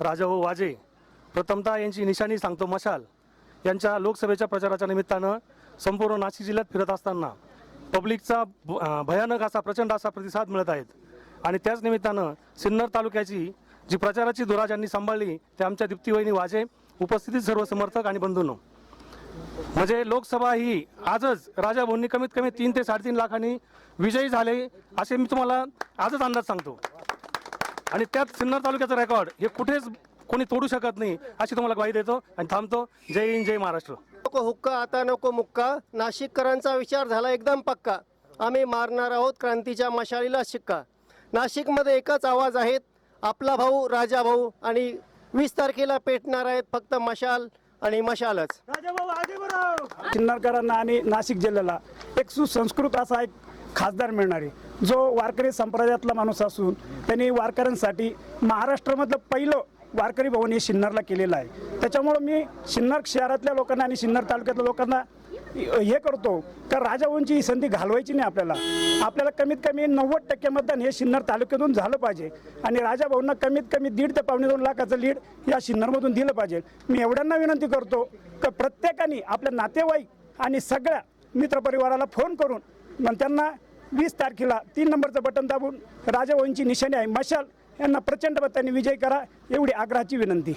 राजाभाऊ वाजे प्रथमतः यांची निशाणी सांगतो मशाल. यांच्या लोकसभेच्या प्रचाराच्या निमित्तानं संपूर्ण नाशिक जिल्ह्यात फिरत असताना पब्लिकचा भ- भयानक असा प्रचंड असा प्रतिसाद मिळत आहेत. आणि त्याच निमित्तानं सिन्नर तालुक्याची जी प्रचाराची धुरा ज्यांनी सांभाळली ते आमच्या दीप्तीवहिनी वाजे उपस्थितीत सर्व समर्थक आणि बंधूंनो. म्हणजे लोकसभा ही आजच राजा भाऊंनी कमीत कमी तीन ते साडेतीन लाखांनी विजयी झाले असे मी तुम्हाला आजच अंदाज सांगतो. आणि त्यात सिन्नर तालुक्याचं रेकॉर्ड हे कुठेच कोणी तोडू शकत नाही अशी तुम्हाला ग्वाही देतो आणि थांबतो. जय हिंद जय महाराष्ट्र. नको हुक्का आता नको मुक्का. नाशिककरांचा विचार झाला एकदम पक्का. आम्ही मारणार आहोत क्रांतीच्या मशालीला शिक्का. नाशिकमध्ये एकच आवाज आहेत आपला भाऊ राजा भाऊ आणि वीस तारखेला पेटणार आहेत फक्त मशाल आणि मशालच. किन्नरकरांना आणि नाशिक जिल्ह्याला एक सुसंस्कृत असा एक खासदार मिळणार. आहे जो वारकरी संप्रदायातला माणूस असून त्यांनी वारकऱ्यांसाठी महाराष्ट्रामधलं पहिलं वारकरी भवन हे सिन्नरला केलेलं आहे. त्याच्यामुळं मी सिन्नर शहरातल्या लोकांना आणि सिन्नर तालुक्यातल्या लोकांना हे करतो तर राजाभाऊंची ही संधी घालवायची नाही आपल्याला. आपल्याला कमीत कमी नव्वद टक्के मतदान हे सिन्नर तालुक्यातून झालं पाहिजे आणि राजाभाऊंना कमीत कमी दीड ते पावणे दोन लाखाचं लीड या सिन्नरमधून दिलं पाहिजे. मी एवढ्यांना विनंती करतो का प्रत्येकाने आपल्या नातेवाईक आणि सगळ्या मित्रपरिवाराला फोन करून मग त्यांना वीस तारखेला तीन नंबरचं बटन दाबून राजाभाऊंची निशाणी आहे. मशाल यांना प्रचंड मतांनी विजय करा एवढी आग्रहाची विनंती.